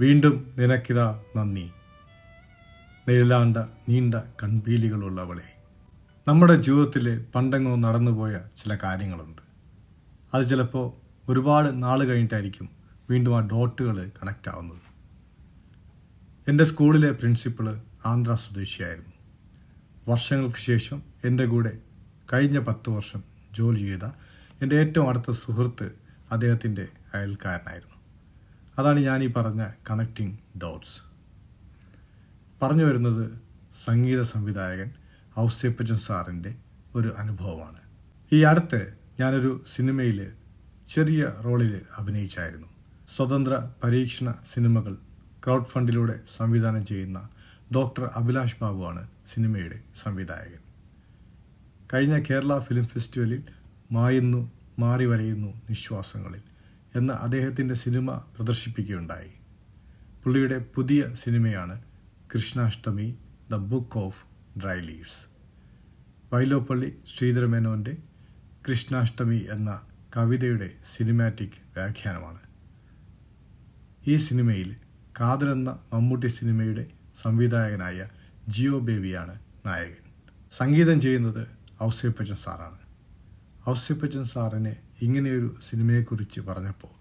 വീണ്ടും നിനക്കിതാ നന്ദി. നീളാണ്ട നീണ്ട കൺപീലികളുള്ളവളെ. നമ്മുടെ ജീവിതത്തിൽ പണ്ടെങ്ങോ നടന്നുപോയ ചില കാര്യങ്ങളുണ്ട്. അത് ചിലപ്പോൾ ഒരുപാട് നാൾ കഴിഞ്ഞിട്ടായിരിക്കും വീണ്ടും ആ ഡോട്ടുകൾ കണക്റ്റ് ആവുന്നത് എന്റെ സ്കൂളിലെ പ്രിൻസിപ്പൾ ആന്ധ്ര സ്വദേശിയായിരുന്നു. വർഷങ്ങൾക്ക് ശേഷം എന്റെ കൂടെ കഴിഞ്ഞ പത്ത് വർഷം ജോലി ചെയ്ത എന്റെ ഏറ്റവും അടുത്ത സുഹൃത്ത് അദ്ദേഹത്തിന്റെ അയൽക്കാരനായിരുന്നു. അതാണ് ഞാൻ ഈ പറഞ്ഞ കണക്റ്റിംഗ് ഡോട്ട്സ് പറഞ്ഞു വരുന്നത് സംഗീത സംവിധായകൻ ഔസേപ്പച്ചൻ സാറിന്റെ ഒരു അനുഭവമാണ്. ഈ അടുത്ത് ഞാനൊരു സിനിമയിൽ ചെറിയ റോളിൽ അഭിനയിച്ചായിരുന്നു. സ്വതന്ത്ര പരീക്ഷണ സിനിമകൾ ക്രൗഡ് ഫണ്ടിലൂടെ സംവിധാനം ചെയ്യുന്ന ഡോക്ടർ അഭിലാഷ് ബാബുവാണ് സിനിമയുടെ സംവിധായകൻ. കഴിഞ്ഞ കേരള ഫിലിം ഫെസ്റ്റിവലിൽ മായുന്നു മാറി വരയുന്നു നിശ്വാസങ്ങളിൽ എന്ന അദ്ദേഹത്തിന്റെ സിനിമ പ്രദർശിപ്പിക്കുകയുണ്ടായി. പുള്ളിയുടെ പുതിയ സിനിമയാണ് Krishnashtami the book of dry leaves. Vyloppilli ശ്രീധരമേനോന്റെ Krishnashtami എന്ന കവിതയുടെ സിനിമാറ്റിക് വ്യാഖ്യാനമാണ്. ഈ സിനിമയിൽ കാതൽ എന്ന മമ്മൂട്ടി സിനിമയുടെ സംവിധായകനായ ജിയോ ബേബിയാണ് നായകൻ. സംഗീതം ചെയ്യുന്നത് ഔസേപ്പച്ചൻ സാറാണ്. ഔസേപ്പച്ചൻ സാറിനെ ഇങ്ങനെയൊരു സിനിമയെക്കുറിച്ച് പറഞ്ഞപ്പോൾ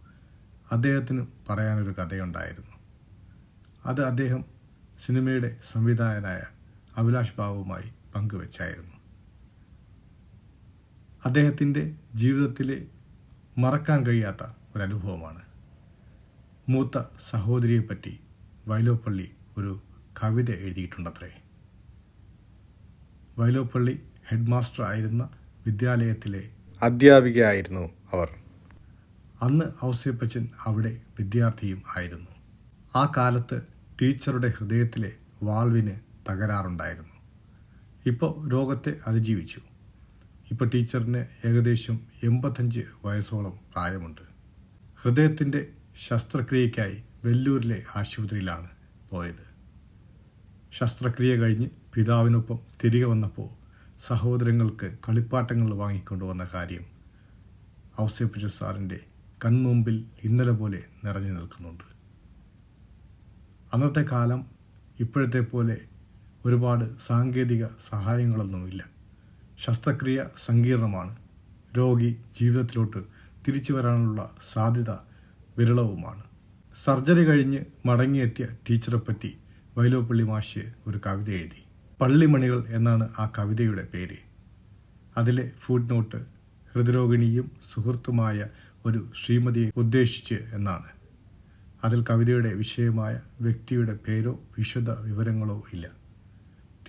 അദ്ദേഹത്തിന് പറയാനൊരു കഥയുണ്ടായിരുന്നു. അത് അദ്ദേഹം സിനിമയുടെ സംവിധായകനായ അഭിലാഷ് ബാബുവുമായി പങ്കുവച്ചായിരുന്നു. അദ്ദേഹത്തിന്റെ ജീവിതത്തിലെ മറക്കാൻ കഴിയാത്ത ഒരനുഭവമാണ്. മൂത്ത സഹോദരിയെപ്പറ്റി വൈലോപ്പള്ളി ഒരു കവിത എഴുതിയിട്ടുണ്ടത്രേ. വൈലോപ്പള്ളി ഹെഡ് മാസ്റ്റർ ആയിരുന്ന വിദ്യാലയത്തിലെ അധ്യാപികയായിരുന്നു അവർ. അന്ന് ഔസ്യപ്പച്ചൻ അവിടെ വിദ്യാർത്ഥിയും ആയിരുന്നു. ആ കാലത്ത് ടീച്ചറുടെ ഹൃദയത്തിലെ വാൾവിന് തകരാറുണ്ടായിരുന്നു. ഇപ്പോൾ രോഗത്തെ അതിജീവിച്ചു. ഇപ്പോൾ ടീച്ചറിന് ഏകദേശം എൺപത്തഞ്ച് വയസ്സോളം പ്രായമുണ്ട്. ഹൃദയത്തിന്റെ ശസ്ത്രക്രിയയ്ക്കായി വെല്ലൂരിലെ ആശുപത്രിയിലാണ് പോയത്. ശസ്ത്രക്രിയ കഴിഞ്ഞ് പിതാവിനൊപ്പം തിരികെ വന്നപ്പോൾ സഹോദരങ്ങൾക്ക് കളിപ്പാട്ടങ്ങൾ വാങ്ങിക്കൊണ്ടുവന്ന കാര്യം ഔസേപ്പിച്ച സാറിന്റെ കൺമുമ്പിൽ ഇന്നലെ പോലെ നിറഞ്ഞു നിൽക്കുന്നുണ്ട്. അന്നത്തെ കാലം ഇപ്പോഴത്തെ പോലെ ഒരുപാട് സാങ്കേതിക സഹായങ്ങളൊന്നുമില്ല. ശസ്ത്രക്രിയ സങ്കീർണമാണ്. രോഗി ജീവിതത്തിലോട്ട് തിരിച്ചു വരാനുള്ള സാധ്യത വിരളവുമാണ്. സർജറി കഴിഞ്ഞ് മടങ്ങിയെത്തിയ ടീച്ചറെപ്പറ്റി വൈലോപ്പള്ളി മാഷ് ഒരു കവിത എഴുതി. പള്ളിമണികൾ എന്നാണ് ആ കവിതയുടെ പേര്. അതിലെ ഫുഡ് നോട്ട് ഹൃദ്രോഗിണിയും സുഹൃത്തുമായ ഒരു ശ്രീമതിയെ ഉദ്ദേശിച്ച് എന്നാണ്. അതിൽ കവിതയുടെ വിഷയമായ വ്യക്തിയുടെ പേരോ വിശദ വിവരങ്ങളോ ഇല്ല.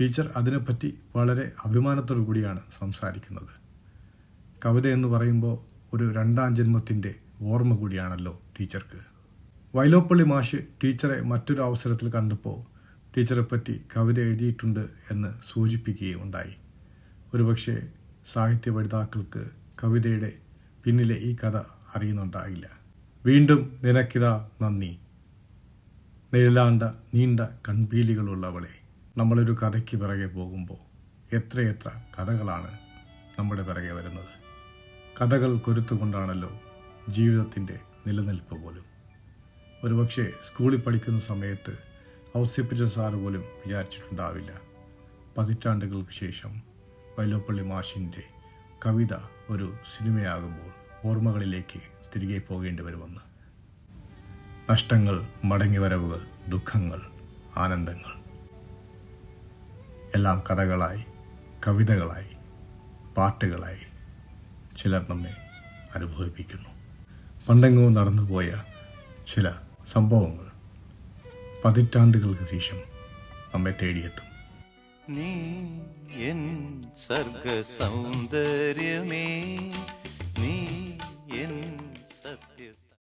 ടീച്ചർ അതിനെപ്പറ്റി വളരെ അഭിമാനത്തോടു കൂടിയാണ് സംസാരിക്കുന്നത്. കവിത എന്ന് പറയുമ്പോൾ ഒരു രണ്ടാം ജന്മത്തിന്റെ ഓർമ്മ കൂടിയാണല്ലോ ടീച്ചർക്ക്. വൈലോപ്പള്ളി മാഷ് ടീച്ചറെ മറ്റൊരു അവസരത്തിൽ കണ്ടപ്പോൾ ടീച്ചറെപ്പറ്റി കവിത എഴുതിയിട്ടുണ്ട് എന്ന് സൂചിപ്പിക്കുകയുണ്ടായി. ഒരുപക്ഷെ സാഹിത്യ പഠിതാക്കൾക്ക് കവിതയുടെ പിന്നിലെ ഈ കഥ അറിയുന്നുണ്ടാകില്ല വീണ്ടും നിനക്കിതാ നന്ദി. നിഴലാണ്ട നീണ്ട കൺപീലികളുള്ളവളെ നമ്മളൊരു കഥയ്ക്ക് പിറകെ പോകുമ്പോൾ എത്രയെത്ര കഥകളാണ് നമ്മുടെ പിറകെ വരുന്നത്. കഥകൾ കൊരുത്തുകൊണ്ടാണല്ലോ ജീവിതത്തിന്റെ നിലനിൽപ്പ് പോലും. ഒരുപക്ഷെ സ്കൂളിൽ പഠിക്കുന്ന സമയത്ത് ഔസ്യപ്പിച്ച സാറ് പോലും വിചാരിച്ചിട്ടുണ്ടാവില്ല. പതിറ്റാണ്ടുകൾക്ക് ശേഷം വൈലോപ്പള്ളി മാഷിന്റെ കവിത ഒരു സിനിമയാകുമ്പോൾ ഓർമ്മകളിലേക്ക് തിരികെ പോകേണ്ടി വരുമെന്ന്. നഷ്ടങ്ങൾ മടങ്ങിവരവുകൾ ദുഃഖങ്ങൾ ആനന്ദങ്ങൾ. എല്ലാം കഥകളായി കവിതകളായി പാട്ടുകളായി ചിലർ നമ്മെ അനുഭവിപ്പിക്കുന്നു. പണ്ടെങ്ങോ നടന്നുപോയ ചില സംഭവങ്ങൾ. പതിറ്റാണ്ടുകൾക്ക് ശേഷം നമ്മെ തേടിയെത്തും. നീ എൻ സർഗ സൗന്ദര്യമേ നീ